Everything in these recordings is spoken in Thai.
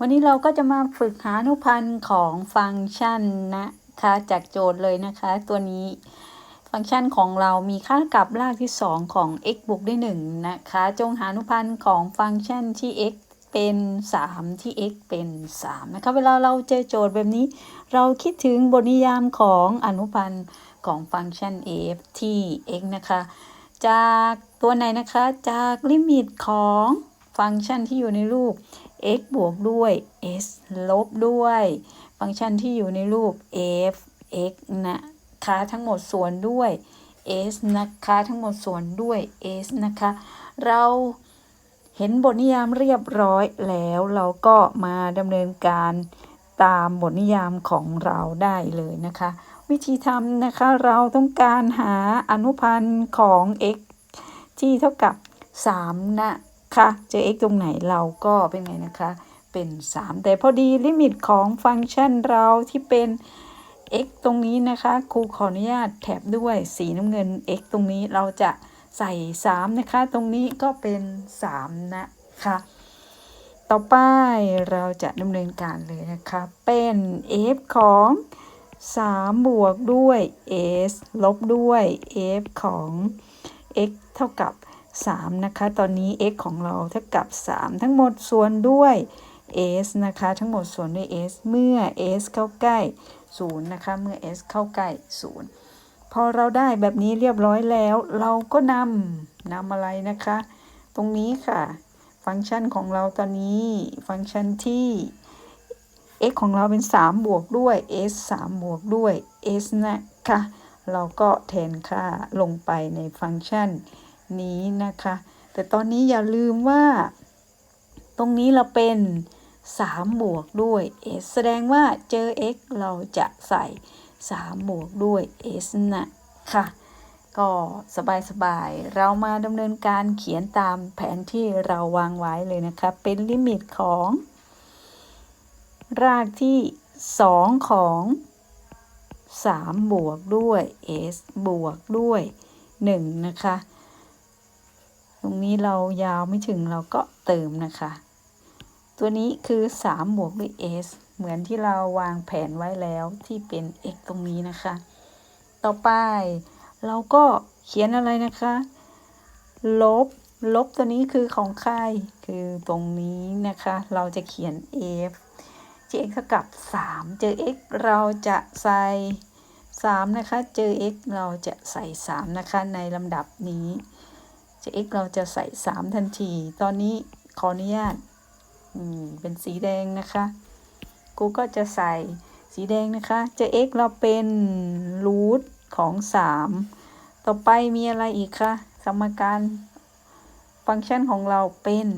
วันนี้เราก็จะมาฝึกหาอนุพันธ์ของฟังก์ชันนะคะจากโจทย์เลยนะคะ ตัวนี้ฟังก์ชันของเรามีค่ากับรากที่ 2 ของ x บวกด้วย1นะคะ จงหาอนุพันธ์ของฟังก์ชันที่ x เป็น 3 ที่ x เป็น 3 นะคะ เวลาเราเจอโจทย์แบบนี้ เราคิดถึงบทนิยามของอนุพันธ์ของฟังก์ชัน f ที่ x นะคะ จากตัวไหนนะคะ จากลิมิตของฟังก์ชันที่อยู่ในรูป x บวกด้วย s ลบด้วย ฟังก์ชันที่อยู่ในรูป f x นะคะทั้งหมดส่วนด้วย s นะคะทั้งหมดส่วนด้วย s นะคะ เราเห็นบทนิยามเรียบร้อยแล้วเราก็มาดำเนินการตามบทนิยามของเราได้เลยนะคะ วิธีทำนะคะเราต้องการหาอนุพันธ์ของ x ที่เท่ากับ 3 นะ คะเจอ x ตรงไหนเราก็เป็นไงนะคะ เป็น 3 แต่พอดีลิมิตของฟังก์ชันเราที่เป็น x ตรงนี้นะคะครูขออนุญาตแถบด้วยสีน้ำเงิน x ตรงนี้เราจะใส่ 3 นะคะ ตรงนี้ก็เป็น 3 นะคะ ต่อไปเราจะดำเนินการเลยนะคะ เป็น f ของ 3 บวกด้วย s ลบด้วย f ของ x เท่ากับ 3 นะคะ ตอนนี้ x ของเราเท่ากับ 3 ทั้งหมดส่วนด้วย s นะคะ ทั้งหมดส่วนด้วย s เมื่อ s เข้าใกล้ 0 นะคะ เมื่อ s เข้าใกล้ 0 พอเราได้แบบนี้เรียบร้อยแล้ว เราก็นำนำอะไรนะคะ ตรงนี้ค่ะ ฟังก์ชันของเราตอนนี้ ฟังก์ชันที่ x ของเราเป็น 3 บวกด้วย s 3 บวกด้วย s นะคะ เราก็แทนค่าลงไปในฟังก์ชัน นี้นะคะ แต่ตอนนี้อย่าลืมว่า ตรงนี้เราเป็น3บวกด้วย s แสดงว่าเจอ x เราจะใส่3บวกด้วย s นะคะก็สบายๆ เรามาดำเนินการเขียนตามแผนที่เราวางไว้เลยนะคะ เป็นลิมิตของ รากที่ 2 ของ 3 บวกด้วย s บวกด้วย 1 นะคะ รงนี้เรายาวไม่ถึงเราก็เติมนะคะ ตัวนี้คือ 3 บวกด้วย s เหมือนที่เราวางแผนไว้แล้วที่เป็น x ตรงนี้นะคะ ต่อไปเราก็เขียนอะไรนะคะ ลบ ลบตัวนี้คือของใคร คือตรงนี้นะคะ เราจะเขียน f เจอ x เท่ากับ 3 เจอ x เราจะใส่ 3 นะคะ เจอ x เราจะใส่ 3 นะคะ ในลำดับนี้ เจอ x เราจะใส่ 3 ทันที ตอนนี้ขออนุญาตเป็นสีแดงนะคะ กูก็จะใส่สีแดงนะคะเจอ x เราเป็นรูทของ 3 ต่อไปมีอะไรอีกคะ สมการฟังก์ชันของเราเป็น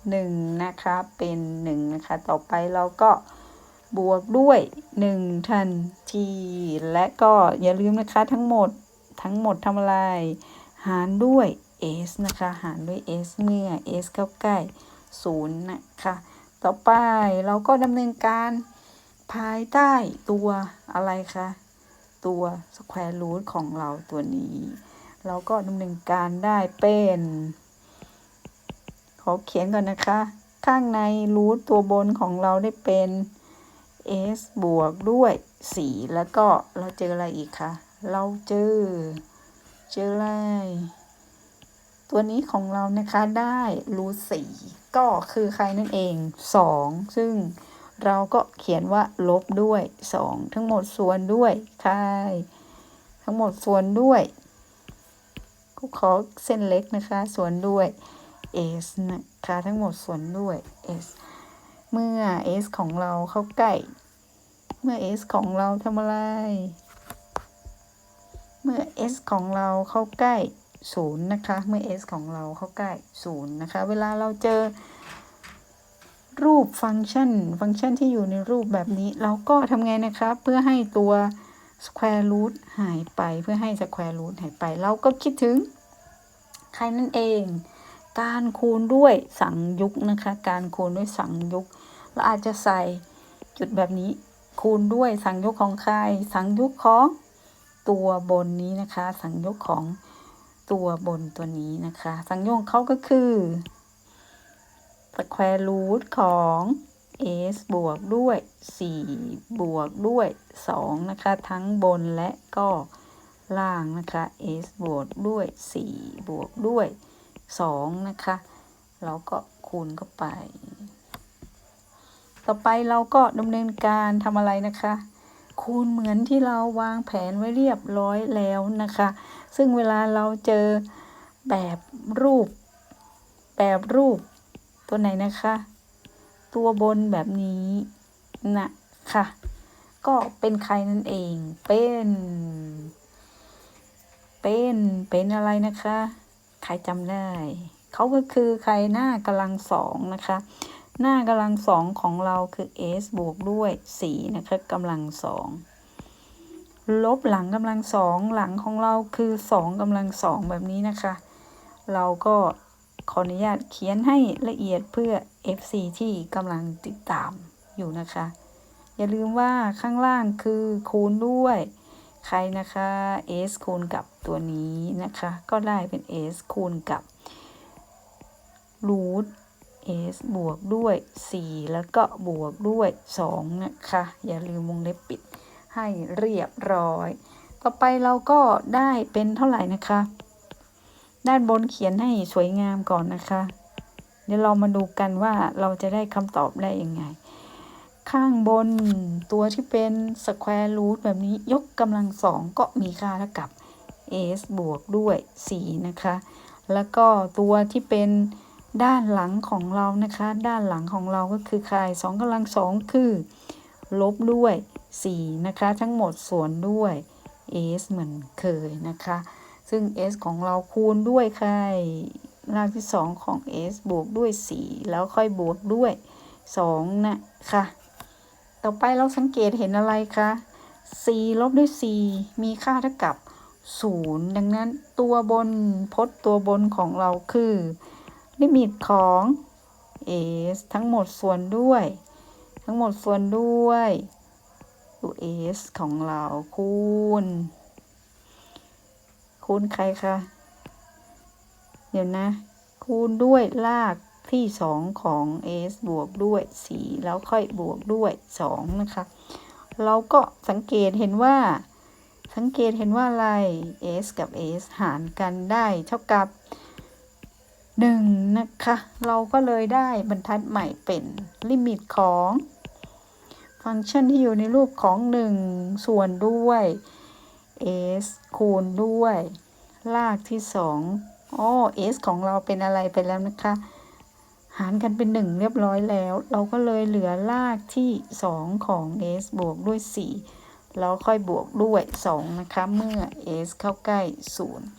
1นะคะเป็น1นะคะ ต่อไปเราก็บวกด้วย 1 ทันที และก็อย่าลืมนะคะทั้งหมดทั้งหมดทำอะไรหารด้วย s นะคะ หารด้วย s เมื่อ s เข้าใกล้0นะคะ ต่อไปเราก็ดำเนินการภายใต้ตัวอะไรคะตัว square root ของเราตัวนี้ เราก็ดำเนินการได้เป็นขอเขียนก่อนนะคะ ข้างในรูทตัวบนของเราได้เป็น s บวกด้วย4แล้วก็เราเจออะไรอีกคะเราเจอ เจออะไร ตัวนี้ของเรานะคะได้รูสีก็คือใครนั่นเอง 2 ซึ่งเราก็เขียนว่าลบด้วย 2 ทั้งหมดส่วนด้วยใค่ทั้งหมดส่วนด้วยก็ขอเส้นเล็กนะคะส่วนด้วย s นะคะทั้งหมดส่วนด้วย s เมื่อ s ของเราเข้าใกล้ เมื่อ s ของเราทำอะไร เมื่อ s ของเราเข้าใกล้ 0 นะคะ เมื่อ s ของเราเข้าใกล้ 0 นะคะ เวลาเราเจอ รูปฟังก์ชัน ฟังก์ชันที่อยู่ในรูปแบบนี้ เราก็ทำไงนะครับเพื่อให้ตัว square root หายไป เพื่อให้ square root หายไป เราก็คิดถึง ใครนั่นเอง การคูณด้วยสังยุกนะคะ การคูณด้วยสังยุกเราอาจจะใส่จุดแบบนี้ คูณด้วยสังยุกของใคร สังยุกของตัวบนนี้นะคะ สังยุกของ ตัวบนตัวนี้นะคะ สังยุกเขาก็คือสแควร์รูทของ s บวกด้วย 4 บวกด้วย 2 นะคะ ทั้งบนและก็ล่างนะคะ s บวกด้วย 4 บวกด้วย 2 นะคะ เราก็คูณเข้าไป ต่อไปเราก็ดำเนินการทำอะไรนะคะ คูณเหมือนที่เราวางแผนไว้เรียบร้อยแล้วนะคะ ซึ่งเวลาเราเจอแบบรูป แบบรูป ตัวไหนนะคะ ตัวบนแบบนี้นะคะก็เป็นใครนั่นเอง เป็น เป็น เป็นอะไรนะคะ ใครจำได้ เขาก็คือใครหน้ากำลังสองนะคะ หน้ากำลังสองของเราคือ s บวกด้วย4นะคะกำลังสองลบหลังกำลังสองหลังของเราคือสองกำลังสองแบบนี้นะคะ เราก็ขออนุญาตเขียนให้ละเอียดเพื่อ FC ที่กำลังติดตามอยู่นะคะ อย่าลืมว่าข้างล่างคือคูณด้วย ใครนะคะ s คูณกับตัวนี้นะคะ ก็ได้เป็น s คูณกับรูท s บวกด้วย 4 แล้วก็บวกด้วย 2 นะคะ อย่าลืมวงเล็บปิดให้เรียบร้อย ต่อไปเราก็ได้เป็นเท่าไหร่นะคะ ด้านบนเขียนให้สวยงามก่อนนะคะ เดี๋ยวเรามาดูกันว่าเราจะได้คำตอบได้ยังไง ข้างบนตัวที่เป็นสแควร์รูทแบบนี้ยกกำลังสองก็มีค่าเท่ากับ s บวกด้วย 4 นะคะ แล้วก็ตัวที่เป็น ด้านหลังของเรานะคะ ด้านหลังของเราก็คือใคร2กำลังสองคือ ลบด้วย 4 นะคะ ทั้งหมดส่วนด้วย s เหมือนเคยนะคะ ซึ่ง s ของเราคูณด้วยใครรากที่ 2 ของ s บวกด้วย 4 แล้วค่อยบวกด้วย 2 นะคะ ต่อไปเราสังเกตเห็นอะไรคะ 4 ลบด้วย 4 มีค่าเท่ากับ 0 ดังนั้นตัวบนพจน์ตัวบนของเราคือ ลิมิตของ s ทั้งหมดส่วนด้วย ทั้งหมดส่วนด้วยตัว s ของเราคูณ คูณใครคะ เดี๋ยวนะ คูณด้วยรากที่ 2 ของ s บวกด้วย 4 แล้วค่อยบวกด้วย 2 นะคะ เราก็สังเกตเห็นว่า สังเกตเห็นว่าอะไร s กับ s หารกันได้เท่ากับ 1นะคะ เราก็เลยได้บรรทัดใหม่เป็นลิมิตของ ฟังก์ชันที่อยู่ในรูปของ 1 ส่วนด้วย s คูณด้วยรากที่2อ๋อ s ของเราเป็นอะไรไปแล้วนะคะ หารกันเป็น 1 เรียบร้อยแล้ว เราก็เลยเหลือรากที่ 2 ของ s บวกด้วย 4 แล้วค่อยบวกด้วย 2 นะคะ เมื่อ s เข้าใกล้ 0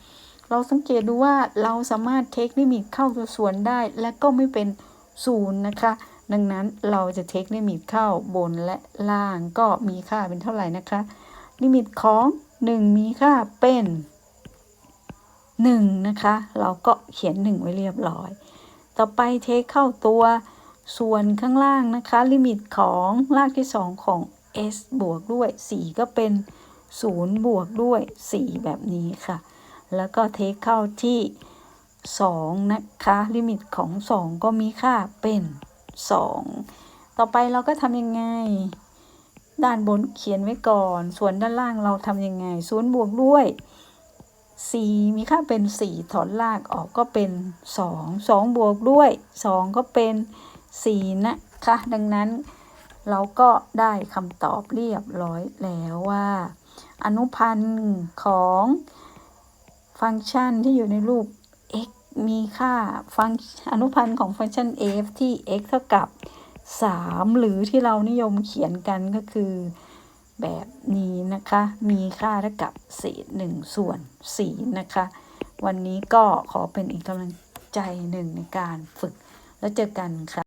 เราสังเกตดูว่าเราสามารถเทคลิมิตเข้าตัวส่วนได้ และก็ไม่เป็น0นย์นะคะ ดังนั้นเราจะเทคลิมิตเข้าบนและล่างก็มีค่าเป็นเท่าไหร่นะคะ ลิมิตของ 1 มีค่าเป็น 1 นะคะ เราก็เขียน 1 ไว้เรียบร้อย ต่อไปเทคเข้าตัวส่วนข้างล่างนะคะ ลิมิตของรากที่ 2 ของ s บวกด้วย 4 ก็เป็น 0 บวกด้วย 4 แบบนี้ค่ะ แล้วก็เทคเข้าที่ 2 นะคะ ลิมิตของ 2 ก็มีค่าเป็น 2 ต่อไปเราก็ทำยังไง ด้านบนเขียนไว้ก่อน ส่วนด้านล่างเราทำยังไง0บวกด้วย4มีค่าเป็น 4 ถอนรากออกก็เป็น 2 2 บวกด้วย 2 ก็เป็น 4 นะคะ ดังนั้นเราก็ได้คำตอบเรียบร้อยแล้วว่า อนุพันธ์ของ ฟังก์ชันที่อยู่ในรูป x มีค่าฟังอนุพันธ์ของฟังก์ชัน f ที่ x เท่ากับ 3 หรือที่เรานิยมเขียนกันก็คือ แบบนี้นะคะ มีค่าเท่ากับเศษ1ส่วน4นะคะ วันนี้ก็ขอเป็นอีกกำลังใจหนึ่งในการฝึกแล้วเจอกันค่ะ